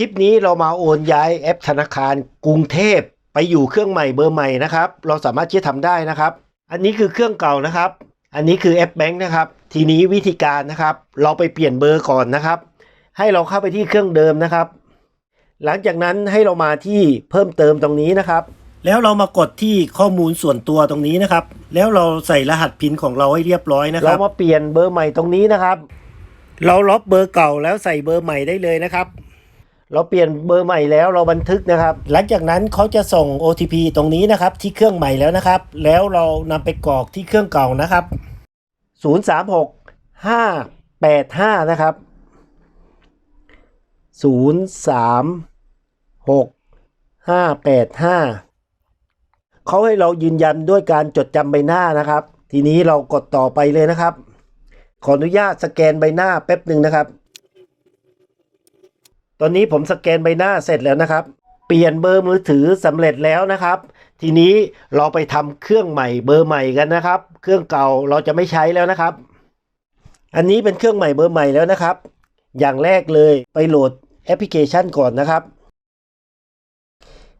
ลิปนี้เรามาโอนย้ายแอปธนาคารกรุงเทพไปอยู่เครื่องใหม่เบอร์ใหม่นะครับ เราสามารถที่จะทำได้นะครับ อันนี้คือเครื่องเก่านะครับ อันนี้คือแอปแบงค์นะครับ ทีนี้วิธีการนะครับ เราไปเปลี่ยนเบอร์ก่อนนะครับ ให้เราเข้าไปที่เครื่องเดิมนะครับ หลังจากนั้นให้เรามาที่เพิ่มเติมตรงนี้นะครับ แล้วเรามากดที่ข้อมูลส่วนตัวตรงนี้นะครับ แล้วเราใส่รหัสพินของเราให้เรียบร้อยนะครับ เรามาเปลี่ยนเบอร์ใหม่ตรงนี้นะครับ เราลบเบอร์เก่าแล้วใส่เบอร์ใหม่ได้เลยนะครับ เราเปลี่ยนเบอร์ใหม่แล้วเราบันทึกนะครับ หลังจากนั้นเขาจะส่ง OTP ตรงนี้นะครับที่เครื่องใหม่แล้วนะครับ แล้วเรานำไปกรอกที่เครื่องเก่านะครับ 036 585 นะครับ 036 585 เขาให้เรายืนยันด้วยการจดจำใบหน้านะครับ ทีนี้เรากดต่อไปเลยนะครับ ขออนุญาตสแกนใบหน้าแป๊บหนึ่งนะครับ ตอนนี้ผมสแกนใบหน้าเสร็จแล้วนะครับ เปลี่ยนเบอร์มือถือสำเร็จแล้วนะครับ ทีนี้เราไปทำเครื่องใหม่เบอร์ใหม่กันนะครับ เครื่องเก่าเราจะไม่ใช้แล้วนะครับ อันนี้เป็นเครื่องใหม่เบอร์ใหม่แล้วนะครับ อย่างแรกเลยไปโหลดแอปพลิเคชันก่อนนะครับ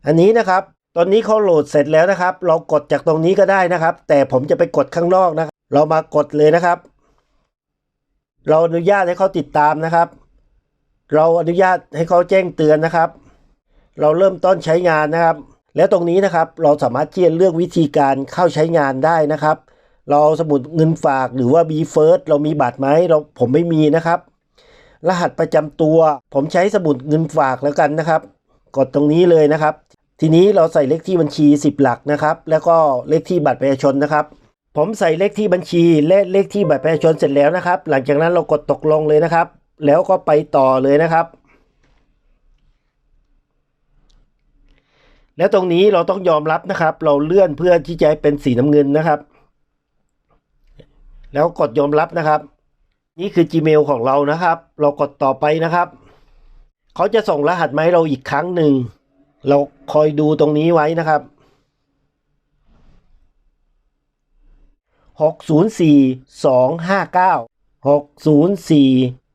อันนี้นะครับ ตอนนี้เขาโหลดเสร็จแล้วนะครับ เรากดจากตรงนี้ก็ได้นะครับ แต่ผมจะไปกดข้างนอกนะครับ เรามากดเลยนะครับ เราอนุญาตให้เขาติดตามนะครับ เราอนุญาตให้เขาแจ้งเตือนนะครับ เราเริ่มต้นใช้งานนะครับ แล้วตรงนี้นะครับเราสามารถที่จะเลือกวิธีการเข้าใช้งานได้นะครับ เราสมุดเงินฝากหรือว่า b f i r s t เรามีบัตรไหมเราผมไม่มีนะครับ รหัสประจำตัว ผมใช้สมุดเงินฝากแล้วกันนะครับ กดตรงนี้เลยนะครับ ทีนี้เราใส่เลขที่บัญชี 10 หลักนะครับ แล้วก็เลขที่บัตรประชาชนนะครับ ผมใส่เลขที่บัญชีและเลขที่บัตรประชาชนเสร็จแล้วนะครับ หลังจากนั้นเรากดตกลงเลยนะครับ แล้วก็ไปต่อเลยนะครับ แล้วตรงนี้เราต้องยอมรับนะครับ เราเลื่อนเพื่อที่จะให้เป็นสีน้ำเงินนะครับ แล้วกดยอมรับนะครับ นี่คือ Gmail ของเรานะครับ เรากดต่อไปนะครับเขาจะส่งรหัสมาให้เราอีกครั้งหนึ่ง เราคอยดูตรงนี้ไว้นะครับหกศู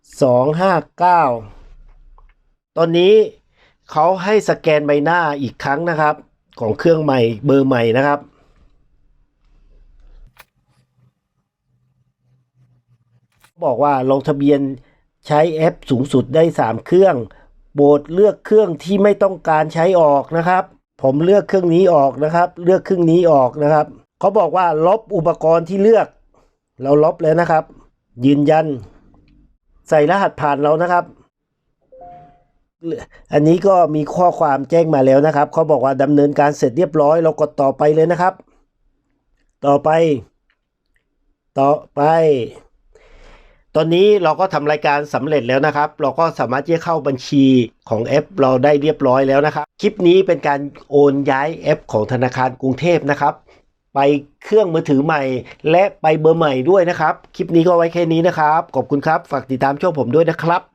นย์สี่สองห้าเก้าตอนนี้เขาให้สแกนใบหน้าอีกครั้งนะครับ ของเครื่องใหม่เบอร์ใหม่นะครับ บอกว่าลงทะเบียนใช้แอปสูงสุดได้ 3 เครื่องโปรดเลือกเครื่องที่ไม่ต้องการใช้ออกนะครับ ผมเลือกเครื่องนี้ออกนะครับ เลือกเครื่องนี้ออกนะครับเขาบอกว่าลบอุปกรณ์ที่เลือก เราลบแล้วนะครับ ยืนยัน ใส่รหัสผ่านเรานะครับ อันนี้ก็มีข้อความแจ้งมาแล้วนะครับเขาบอกว่าดำเนินการเสร็จเรียบร้อย เรากดต่อไปเลยนะครับ ต่อไป ต่อไป ตอนนี้เราก็ทำรายการสำเร็จแล้วนะครับ เราก็สามารถที่จะเข้าบัญชีของแอป เราได้เรียบร้อยแล้วนะครับ คลิปนี้เป็นการโอนย้ายแอป ของธนาคารกรุงเทพนะครับ ไปเครื่องมือถือใหม่ และไปเบอร์ใหม่ด้วยนะครับ คลิปนี้ก็ไว้แค่นี้นะครับ ขอบคุณครับ ฝากติดตามช่องผมด้วยนะครับ